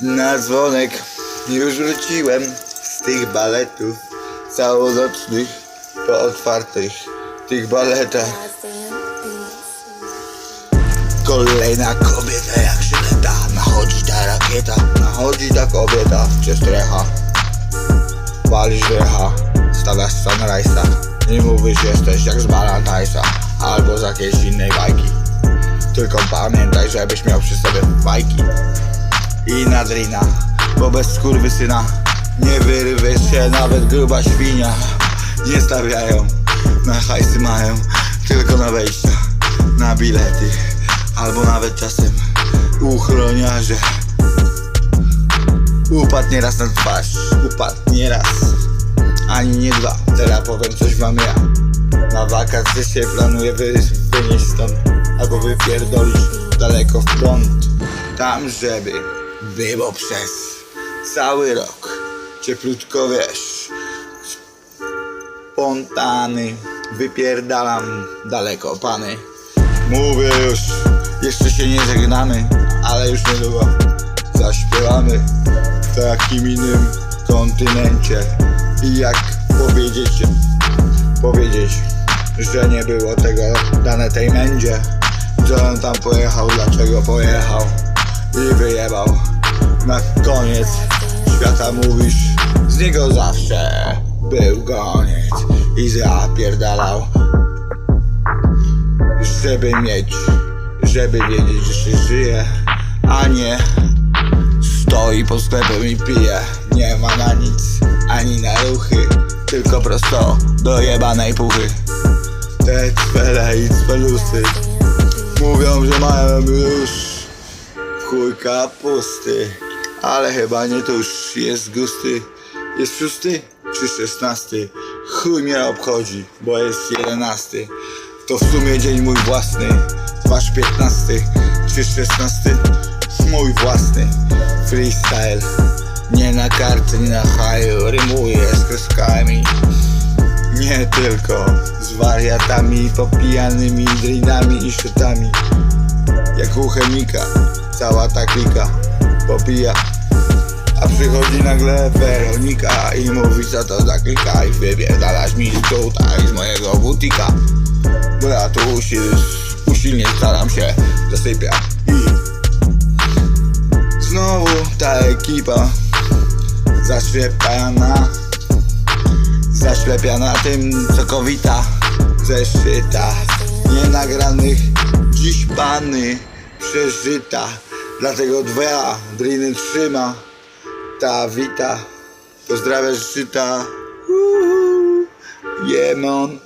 Na dzwonek już wróciłem z tych baletów całonocnych po otwartych tych baletach. Kolejna kobieta jak szyleta Nachodzi ta rakieta Nachodzi ta kobieta Przez trecha Walisz recha Stawiasz sunrise'a I mówisz jesteś jak z Balantajsa Albo z jakiejś innej bajki Tylko pamiętaj żebyś miał przy sobie bajki I nadrina Bo bez skurwysyna Nie wyrwiesz się nawet gruba świnia. Nie stawiają Na hajsy mają Tylko na wejścia Na bilety Albo nawet czasem Uchroniarze. Upadł nieraz na twarz Upadł nieraz Ani nie dwa. Teraz powiem coś wam ja. Na wakacje się planuję wy, wynieść stąd Albo wypierdolić daleko w prąd. Tam żeby było przez Cały rok. Cieplutko wiesz. Spontany Wypierdalam daleko pany. Mówię już Jeszcze się nie żegnamy Ale już niedługo Zaśpiewamy W takim innym kontynencie. I jak powiedzieć Powiedzieć Że nie było tego dane tej mędzie? Że on tam pojechał Dlaczego pojechał I wyjebał Na koniec świata mówisz Z niego zawsze Był koniec I zapierdalał żeby mieć, żeby wiedzieć, że się żyje, a nie stoi pod sklepem i pije. Nie ma na nic, ani na ruchy, tylko prosto do jebanej puchy. Te cwele i cwelusy mówią, że mają już chuj kapusty, ale chyba nie tuż jest gusty. Jest szósty czy szesnasty? Chuj mnie obchodzi, bo jest jedenasty. To w sumie dzień mój własny. Wasz piętnasty czy szesnasty? Mój własny. Freestyle. Nie na karty, nie na haju. Rymuję z kreskami. Nie tylko. Z wariatami, popijanymi Drinami i szutami Jak u chemika Cała ta klika Popija. A przychodzi nagle Weronika i mówi co to za klika? I wypierdalasz mi tutaj z mojego butika. Bo ja tu usil, usilnie staram się zasypia. I znowu ta ekipa Zaślepiana Zaślepiana tym co kowita ze szczyta Nienagranych dziś pany przeżyta. Dlatego dwa driny trzyma ta wita. Pozdrawiasz żyta. Jemon